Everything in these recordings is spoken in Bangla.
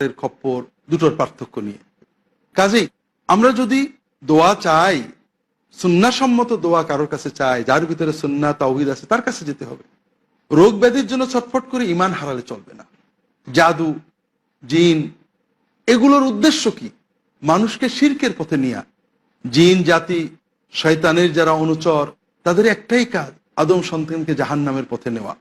এর খপ্পর দুটোর পার্থক্য নিয়ে। কাজেই আমরা যদি দোয়া চাই, সুন্নাসম্মত দোয়া কারোর কাছে চাই, যার ভিতরে সুন্না তাওহিদ আছে, তার কাছে যেতে হবে। রোগ ব্যাধির জন্য ছটফট করে ইমান হারালে চলবে না। জাদু, জিন, এগুলোর উদ্দেশ্য কি? মানুষকে শিরকের পথে নিয়ে। জিন, জাতি, শয়তানের যারা অনুচর, তাদের একটাই কাজ, আদম সন্তানকে জাহান নামের পথে নেওয়া।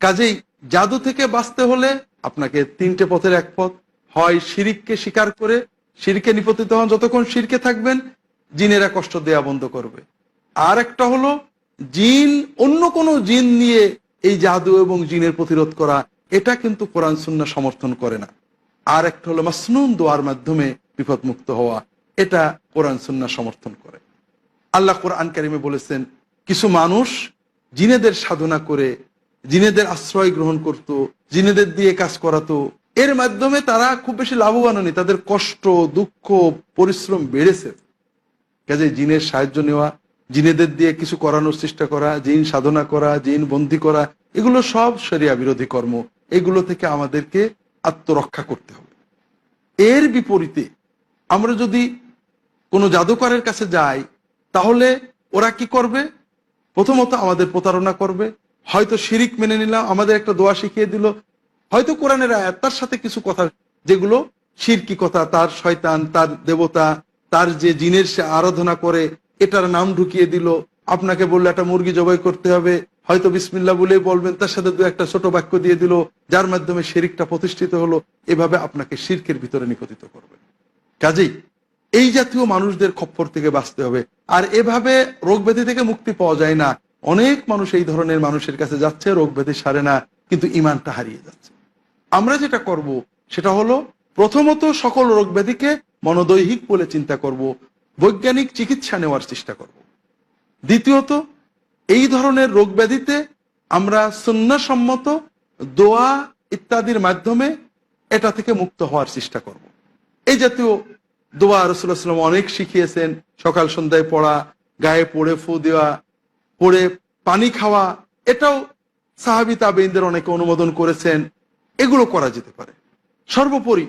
কাজেই জাদু থেকে বাঁচতে হলে আপনাকে তিনটে পথের এক পথ হয় শিরিককে স্বীকার করে, শিরকে নিপতিত হন যতক্ষণ শিরকে থাকবেন, জিনেরা কষ্ট দেয়া বন্ধ করবে। আর একটা হলো, জিন, অন্য কোনো জিন নিয়ে এই জাদু এবং জিনের প্রতিরোধ করা, এটা কিন্তু কোরআন সুন্না সমর্থন করে না। আর একটা হলো, মাসনুন দোয়ার মাধ্যমে বিপদ মুক্ত হওয়া, এটা কোরআন সুন্না সমর্থন করে। আল্লাহ কোরআন কারিমে বলেছেন, কিছু মানুষ জিনেদের সাধনা করে, জিনেদের আশ্রয় গ্রহণ করত, জিনেদের দিয়ে কাজ করাতো এর মাধ্যমে তারা খুব বেশি লাভবান হয়নি। তাদের কষ্ট, দুঃখ, পরিশ্রম বেড়েছে। কাজে জিনের সাহায্য নেওয়া, জিনেদের দিয়ে কিছু করানোর চেষ্টা করা, জিন সাধনা করা, জিন বন্দি করা, এগুলো সব শরিয়া বিরোধী কর্ম। এগুলো থেকে আমাদেরকে আত্মরক্ষা করতে হবে। এর বিপরীতে আমরা যদি কোনো জাদুকরের কাছে যাই, তাহলে ওরা কি করবে? প্রথমত আমাদের প্রতারণা করবে। হয়তো শিরিক মেনে নিলাম, আমাদের একটা দোয়া শিখিয়ে দিল হয়তো কোরআনের আয়াত, তার সাথে কিছু কথা, যেগুলো শিরকি কথা, তার শয়তান, তার দেবতা, তার যে জিনের সে আরাধনা করে, এটার নাম ঢুকিয়ে দিল। আপনাকে বলল একটা মুরগি জবাই করতে হবে। হয়তো বিসমিল্লা বলেই বলবেন, তার সাথে দু একটা ছোট বাক্য দিয়ে দিল, যার মাধ্যমে শিরিকটা প্রতিষ্ঠিত হলো। এভাবে আপনাকে শিরকের ভিতরে নিপতিত করবে। কাজেই এই জাতীয় মানুষদের খপ্পর থেকে বাঁচতে হবে। আর এভাবে রোগ ব্যাধি থেকে মুক্তি পাওয়া যায় না। অনেক মানুষ এই ধরনের মানুষের কাছে যাচ্ছে রোগ ব্যাধি সারে না, কিন্তু ইমানটা হারিয়ে যাচ্ছে। আমরা যেটা করব, সেটা হলো প্রথমত সকল রোগ ব্যাধিকে মনোদৈহিক বলে চিন্তা করব, বৈজ্ঞানিক চিকিৎসা নেওয়ার চেষ্টা করব। দ্বিতীয়ত, এই ধরনের রোগ ব্যাধিতে আমরা সুন্নাসম্মত দোয়া ইত্যাদির মাধ্যমে এটা থেকে মুক্ত হওয়ার চেষ্টা করব। এই জাতীয় দোয়া রসুল্লাহাম অনেক শিখিয়েছেন, সকাল সন্ধ্যায় পড়া, গায়ে পড়ে ফু দেওয়া, পড়ে পানি খাওয়া, এটাও সাহাবি তাবেইনদের অনেকে অনুমোদন করেছেন। এগুলো করা যেতে পারে। সর্বোপরি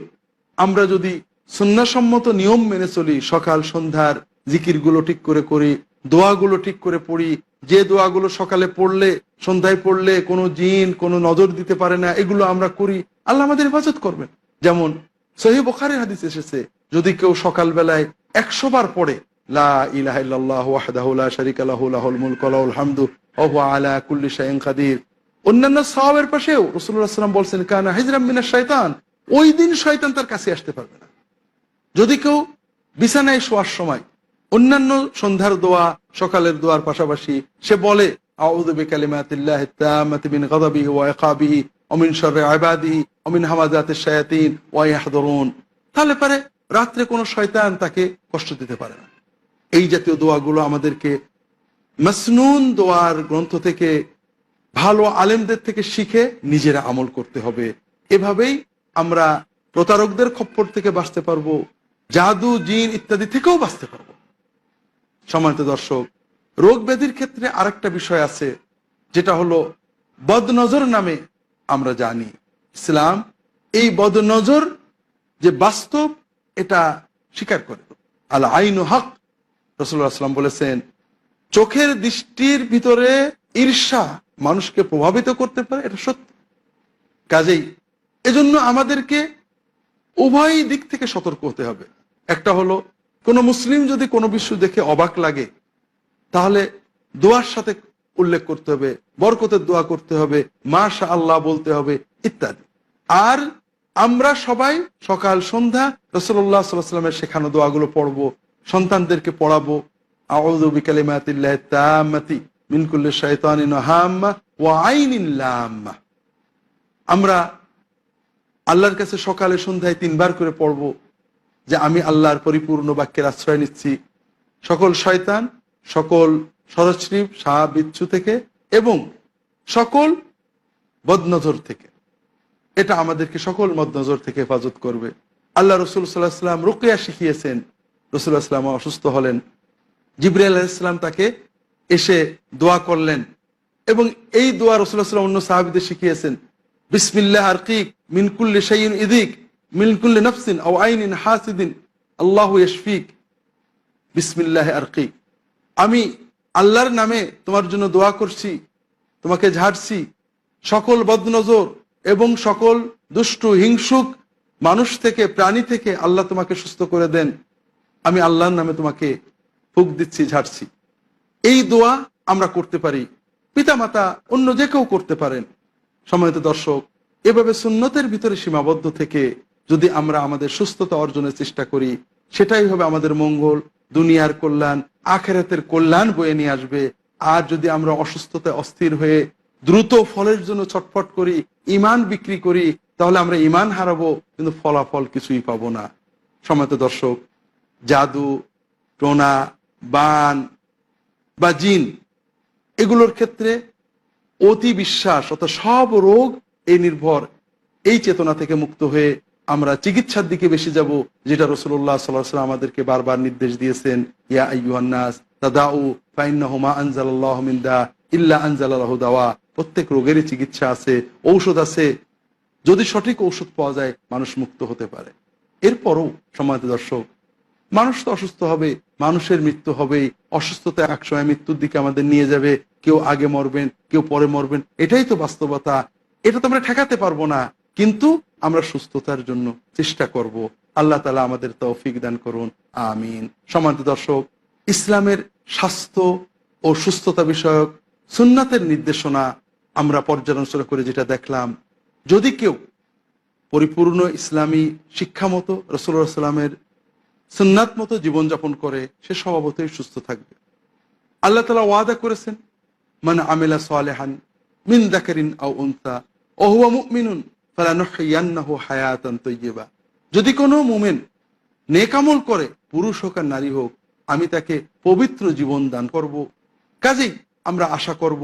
আমরা যদি সুন্নাসম্মত নিয়ম মেনে চলি, সকাল, সন্ধ্যার জিকিরগুলো ঠিক করে করি, দোয়াগুলো ঠিক করে পড়ি, যে দোয়াগুলো সকালে পড়লে, সন্ধ্যায় পড়লে কোনো জিন, কোনো নজর দিতে পারে না, এগুলো আমরা করি, আল্লাহ আমাদের হেফাজত করবেন। যেমন সহি বোখারের হাদিস এসেছে, যদি কেউ সকাল বেলায় একশো বার পড়ে, লা ইলাহা ইল্লাল্লাহু ওয়াহদাহু শারীকা লাহুল হামদু আলা কুল্লি শাইইন কাদির অন্যান্য সওয়াবের পাশেও রাসূলুল্লাহ সাল্লাম বলছেন, কানা হিজরাম মিনাশ শয়তান ওই দিন শয়তান তার কাছে আসতে পারবে না। যদি কেউ বিছানায় শোয়ার সময় অন্যান্য সন্ধ্যার দোয়া, সকালের দোয়ার পাশাপাশি সে বলে মিন মিন ওয়া ইয়াহদুরুন। তাহলে পারে রাত্রে কোনো শয়তান তাকে কষ্ট দিতে পারে না। এই জাতীয় দোয়াগুলো আমাদেরকে মাসনুন দোয়ার গ্রন্থ থেকে ভালো আলেমদের থেকে শিখে নিজেরা আমল করতে হবে। এভাবেই আমরা প্রতারকদের খপ্পর থেকে বাঁচতে পারব, জাদু, জিন ইত্যাদি থেকেও বাঁচতে পারব। সম্মানিত দর্শক, রোগ ব্যাধির ক্ষেত্রে আরেকটা বিষয় আছে, যেটা হলো বদনজর নামে আমরা জানি। ইসলাম এই বদনজর যে বাস্তব, এটা স্বীকার করে। আল আইন হক রসুল্লাহ আসলাম বলেছেন, চোখের দৃষ্টির ভিতরে ঈর্ষা মানুষকে প্রভাবিত করতে পারে, এটা সত্য। কাজেই এজন্য আমাদেরকে উভয় দিক থেকে সতর্ক হতে হবে। একটা হলো, কোনো মুসলিম যদি কোনো বিশ্ব দেখে অবাক লাগে, তাহলে দোয়ার সাথে উল্লেখ করতে হবে, বরকতের দোয়া করতে হবে মাশা আল্লাহ বলতে হবে, ইত্যাদি। আর আমরা সবাই সকাল, সন্ধ্যা রসল্লাহ সাল্লামের শেখানো দোয়াগুলো পড়ব, সন্তানদেরকে পড়াবো, আউযু বিকালিমাতিল্লাহি তাম্মাতি মিন কুল্লি হাম্মা ওয়া আইনিন লাম্মা। আমরা আল্লাহর কাছে সকালে সন্ধ্যায় তিনবার করে পড়ব যে আমি আল্লাহর পরিপূর্ণ বাক্যের আশ্রয় নিচ্ছি। সকল শয়তান, সকল সরশ্রীপ সাহা বিচ্ছু থেকে এবং সকল বদনজর থেকে। এটা আমাদেরকে সকল মদনজর থেকে হেফাজত করবে। আল্লাহ রসুল সাল্লাহ সাল্লাম রুকিয়া শিখিয়েছেন। রসুল্লাহ সাল্লাম অসুস্থ হলেন। জিবরি আলাহিসাম তাকে এসে দোয়া করলেন। এবং এই দোয়া রসুল্লাহ অন্য সাহাবিদের শিখিয়েছেন। বিসমিল্লাহ আরকিক মিনকুল্লি শাইন ইদিক মিলকুল্লি নফসিন ও আইনিন হাসিদিন, আল্লাহ ইশফিক বিসমিল্লাহ আরকিক। আমি আল্লাহর নামে তোমার জন্য দোয়া করছি, তোমাকে ঝাড়ছি। সকল বদনজর এবং সকল দুষ্টু, হিংসুক মানুষ থেকে, প্রাণী থেকে আল্লাহ তোমাকে সুস্থ করে দেন। আমি আল্লাহর নামে তোমাকে ফুক দিচ্ছি, ঝাড়ছি। এই দোয়া আমরা করতে পারি। পিতামাতা অন্য যে কেউ করতে পারেন। সময়ত দর্শক, এভাবে সুন্নতের ভিতরে সীমাবদ্ধ থেকে যদি আমরা আমাদের সুস্থতা অর্জনের চেষ্টা করি, সেটাই হবে আমাদের মঙ্গল, দুনিয়ার কল্যাণ, আখেরাতের কল্যাণ বয়ে নিয়ে আসবে। আর যদি আমরা অসুস্থতায় অস্থির হয়ে দ্রুত ফলের জন্য ছটফট করি ইমান বিক্রি করি, তাহলে আমরা ইমান হারাবো, কিন্তু ফলাফল কিছুই পাবো না। সময়ত দর্শক, জাদু, টোনা, বান বা জিন, এগুলোর ক্ষেত্রে অতি বিশ্বাস অর্থাৎ সব রোগ এই নির্ভর। এই চেতনা থেকে মুক্ত হয়ে আমরা চিকিৎসার দিকে বেশি যাব, যেটা রসুল্লাহ সাল্লাহ সাল্লাম আমাদেরকে বারবার নির্দেশ দিয়েছেন, ইয়া আইয়ুহান্নাস তাদাউ ফাইন্নাহুমা আনজালাল্লাহু দা, ইল্লা আনজালাল্লাহু দাওয়া। প্রত্যেক রোগেরই চিকিৎসা আছে, ঔষধ আছে। যদি সঠিক ঔষধ পাওয়া যায়, মানুষ মুক্ত হতে পারে। এরপরও সময়ত দর্শক মানুষ তো অসুস্থ হবে, মানুষের মৃত্যু হবেই অসুস্থতা একসময় মৃত্যুর দিকে আমাদের নিয়ে যাবে, কেউ আগে মরবেন, কেউ পরে মরবেন, এটাই তো বাস্তবতা। এটা তো আমরা ঠেকাতে পারব না, কিন্তু আমরা সুস্থতার জন্য চেষ্টা করব। আল্লাহ তালা আমাদের তৌফিক দান করুন, আমিন। সমান্ত দর্শক, ইসলামের স্বাস্থ্য ও সুস্থতা বিষয়ক সুন্নাতের নির্দেশনা আমরা পর্যালোচনা করে যেটা দেখলাম, যদি কেউ পরিপূর্ণ ইসলামী শিক্ষা মতো রসুল্লাহ সাল্লামের সুন্নাত মতো জীবনযাপন করে সে স্বভাবতই সুস্থ থাকবে। আল্লাহ তালা ওয়াদা করেছেন মানে আমেলা সালেহান মিন দাকারিন আও উনসা ওহুয়া মুমিনুন তাইয়্যিবা। যদি কোনো মুমিন নেকামল করে, পুরুষ হোক আর নারী হোক, আমি তাকে পবিত্র জীবন দান করব। কাজেই আমরা আশা করব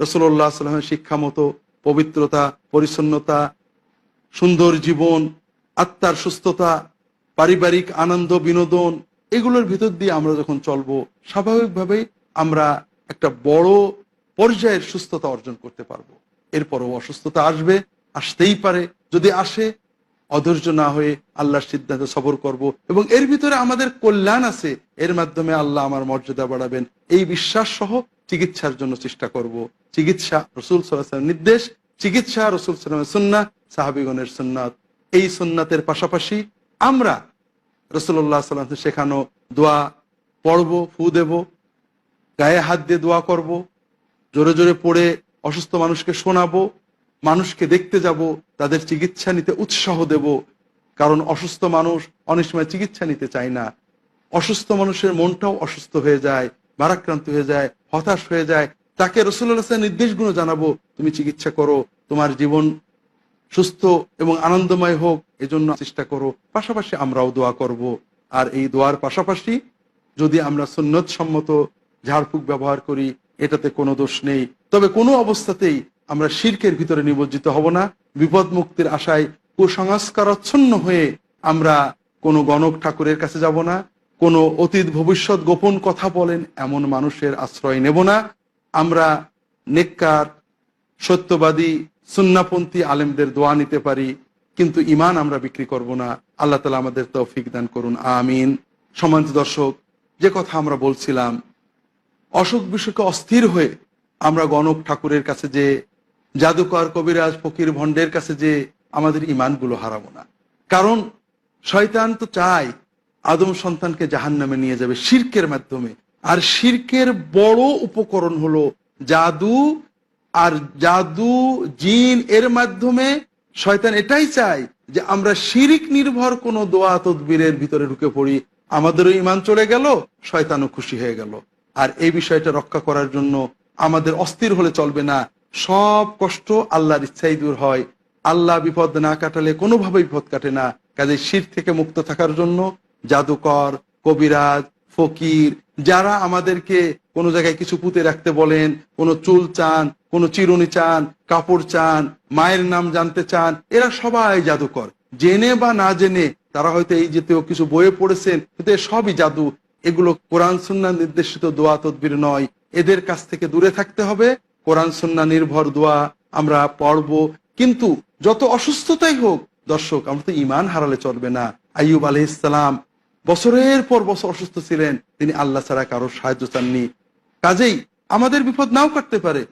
রসুল্লাহ সাল্লামের শিক্ষা মতো পবিত্রতা, পরিচ্ছন্নতা, সুন্দর জীবন, আত্মার সুস্থতা পারিবারিক আনন্দ, বিনোদন, এগুলোর ভিতর দিয়ে আমরা যখন চলবো, স্বাভাবিকভাবেই আমরা একটা বড় পর্যায়ের সুস্থতা অর্জন করতে পারব। এরপরও অসুস্থতা আসবে, আসতেই পারে। যদি আসে, অধৈর্য না হয়ে আল্লাহর সিদ্ধান্ত সবর করব। এবং এর ভিতরে আমাদের কল্যাণ আছে। এর মাধ্যমে আল্লাহ আমার মর্যাদা বাড়াবেন। এই বিশ্বাস সহ চিকিৎসার জন্য চেষ্টা করব। চিকিৎসা, রসুল সাল্লাহ নির্দেশ। চিকিৎসা, রসুল সাল্লামের সুন্না সাহাবিগণের সুন্নাত। এই সুন্নাতের পাশাপাশি আমরা রসুল্লাহ সাল্লাম শেখানো দোয়া পড়ব, ফু দেব, গায়ে হাত দিয়ে দোয়া করব, জোরে জোরে পড়ে অসুস্থ মানুষকে শোনাবো, মানুষকে দেখতে যাব, তাদের চিকিৎসা নিতে উৎসাহ দেব, কারণ অসুস্থ মানুষ অনেক সময় চিকিৎসা নিতে চায় না। অসুস্থ মানুষের মনটাও অসুস্থ হয়ে যায় ভারাক্রান্ত হয়ে যায়, হতাশ হয়ে যায়। তাকে রসুল্লাহ নির্দেশগুলো জানাব, তুমি চিকিৎসা করো, তোমার জীবন সুস্থ এবং আনন্দময় হোক, এজন্য চেষ্টা করো। পাশাপাশি আমরাও দোয়া করব। আর এই দোয়ার পাশাপাশি যদি আমরা সুন্নত সম্মত ঝাড়ফুঁক ব্যবহার করি, এটাতে কোনো দোষ নেই। তবে কোনো অবস্থাতেই আমরা শির্কের ভিতরে নিমজ্জিত হব না। বিপদ মুক্তির আশায় কুসংস্কারচ্ছন্ন হয়ে আমরা কোনো গণক ঠাকুরের কাছে যাব না। কোনো অতীত ভবিষ্যৎ গোপন কথা বলেন, এমন মানুষের আশ্রয় নেব না। আমরা নেককার, সত্যবাদী সুন্নাপন্থী আলেমদের দোয়া নিতে পারি, কিন্তু ইমান আমরা বিক্রি করব না। আল্লাহ তালা আমাদের তৌফিক দান করুন, আমিন। সমান্ত দর্শক, যে কথা আমরা বলছিলাম, অসুখ বিসুখে অস্থির হয়ে আমরা গণক ঠাকুরের কাছে যে, জাদুকর কবিরাজ ফকির ভণ্ডের কাছে যে, আমাদের ইমানগুলো হারাবো না। কারণ শয়তান তো চায় আদম সন্তানকে জাহান নামে নিয়ে যাবে শির্কের মাধ্যমে। আর শির্কের বড় উপকরণ হলো জাদু আর জাদু, জিন এর মাধ্যমে শয়তান এটাই চায় যে আমরা শিরিক নির্ভর কোনো দোয়া তদবীরের ভিতরে ঢুকে পড়ি। আমাদেরও ইমান চলে গেল, শয়তানও খুশি হয়ে গেল। আর এই বিষয়টা রক্ষা করার জন্য আমাদের অস্থির হলে চলবে না। সব কষ্ট আল্লাহর ইচ্ছাই দূর হয়। আল্লাহ বিপদ না কাটালে কোনোভাবে বিপদ কাটে না। কাজে শির থেকে মুক্ত থাকার জন্য জাদুকর, কবিরাজ ফকির, যারা আমাদেরকে কোনো জায়গায় কিছু পুঁতে রাখতে বলেন, কোনো চুল চান, কোনো চিরুনি চান, কাপড় চান, মায়ের নাম জানতে চান, এরা সবাই জাদুকর। জেনে বা না জেনে তারা হয়তো এই যেতেও কিছু বইয়ে পড়েছেন, কিন্তু সবই জাদু। এগুলো কোরআন সুন্না নির্দেশিত দোয়া, তদবির নয়। এদের কাছ থেকে দূরে থাকতে হবে। কোরআন সুন্না নির্ভর দোয়া আমরা পড়ব। কিন্তু যত অসুস্থতাই হোক, দর্শক, আমরা তো ইমান হারালে চলবে না। আইয়ুব আলহ ইসলাম বছরের পর বছর অসুস্থ ছিলেন, তিনি আল্লাহ ছাড়া কারোর সাহায্য চাননি। কাজেই আমাদের বিপদ নাও কাটতে পারে।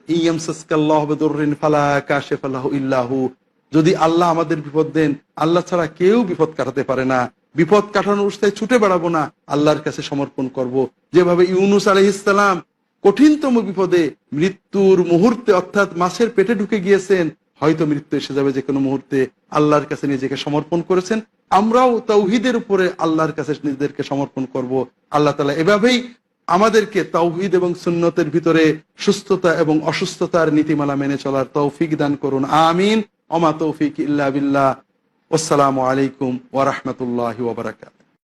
যদি আল্লাহ আমাদের বিপদ দেন, আল্লাহ ছাড়া কেউ বিপদ কাটাতে পারে না। বিপদ কাটানোর উৎসাহে ছুটে বেড়াবো না। আল্লাহর কাছে সমর্পণ করব। যেভাবে ইউনুস আলহিসাম কঠিনতম বিপদে মৃত্যুর মুহূর্তে অর্থাৎ মাছের পেটে ঢুকে গিয়েছেন হয়তো মৃত্যু এসে যাবে যে কোনো মুহূর্তে আল্লাহর কাছে নিজেকে সমর্পণ করেছেন। আমরাও তৌহিদের উপরে আল্লাহর কাছে নিজেদেরকে সমর্পণ করব। আল্লাহ তালা এভাবেই আমাদেরকে তৌহিদ এবং সুন্নতের ভিতরে সুস্থতা এবং অসুস্থতার নীতিমালা মেনে চলার তৌফিক দান করুন। আমিন। অমা তৌফিক ইল্লা বিল্লাহ। আসসালামু আলাইকুম ওয়া রাহমাতুল্লাহি ওয়া বারাকাতুহু।